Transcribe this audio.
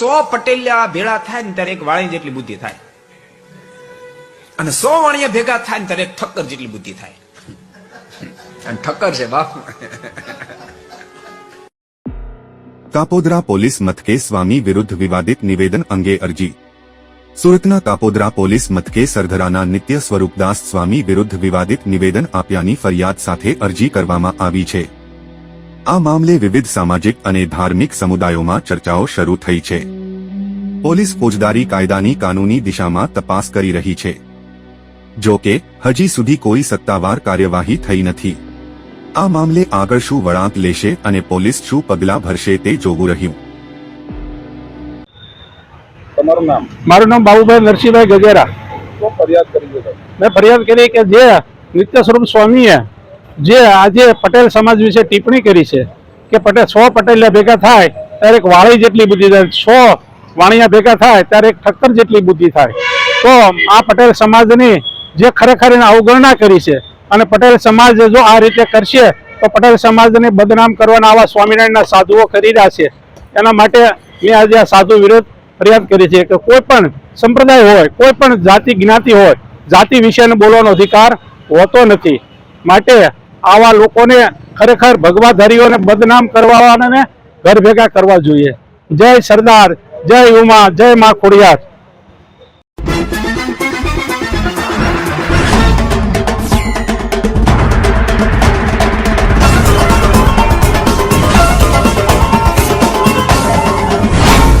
સો પટેલિયા ભેળા થાય ને ત્યારે એક વાણી જેટલી બુદ્ધિ થાય. અને સો વાણિયા ભેગા થાય ને ત્યારે એક ઠક્કર જેટલી બુદ્ધિ થાય. અને ઠક્કર છે બાપ. કાપોદરા પોલીસ મથકે સ્વામી વિરુદ્ધ વિવાદિત નિવેદન અંગે અરજી. સુરતના કાપોદરા પોલીસ મથકે સરધરાના નિત્ય સ્વરૂપદાસ સ્વામી વિરુદ્ધ વિવાદિત નિવેદન આપ્યાની ફરિયાદ સાથે અરજી કરવામાં આવી છે. આ મામલે વિવિધ સામાજિક અને ધાર્મિક સમુદાયોમાં ચર્ચાઓ શરૂ થઈ છે. પોલીસ ફોજદારી કાયદાની કાનૂની દિશામાં તપાસ કરી રહી છે. જો કે હજી સુધી કોઈ સત્તાવાર કાર્યવાહી થઈ નથી. આ મામલે આગળ શું વળાંક લેશે અને પોલીસ શું પગલાં ભરશે તે જોવું રહ્યું. મારું નામ બાબુભાઈ નરસિંહભાઈ ગજેરા. શું ફરિયાદ કરી છે તમે? મેં ફરિયાદ કરી કે જે નિત્ય સ્વરૂપ સ્વામીએ જે આજે પટેલ સમાજ વિશે ટિપ્પણી કરી છે કે પટેલ સો પટેલિયા ભેગા થાય, ત્યારે એક વાળી જેટલી બુદ્ધિ થાય. સો વાણિયા ભેગા થાય, ત્યારે એક ઠક્કર જેટલી બુદ્ધિ થાય. તો આ પટેલ સમાજની જે ખરેખર એને અવગણના કરી છે અને પટેલ સમાજ જો આ રીતે કરશે, તો પટેલ સમાજને બદનામ કરવાના આવા સ્વામિનારાયણના સાધુઓ કરી રહ્યા છે. એના માટે મેં આજે આ સાધુ વિરોધ ફરિયાદ કરી છે કે કોઈ પણ સંપ્રદાય હોય, કોઈ પણ જાતિ જ્ઞાતિ હોય, જાતિ વિશેને બોલવાનો અધિકાર હોતો નથી. માટે આવા લોકોને ખરેખર ભગવાધારીઓને બદનામ કરવાને ઘર ભેગા કરવા જોઈએ. જય સરદાર, જય ઉમા, જય મા ખોડિયાર.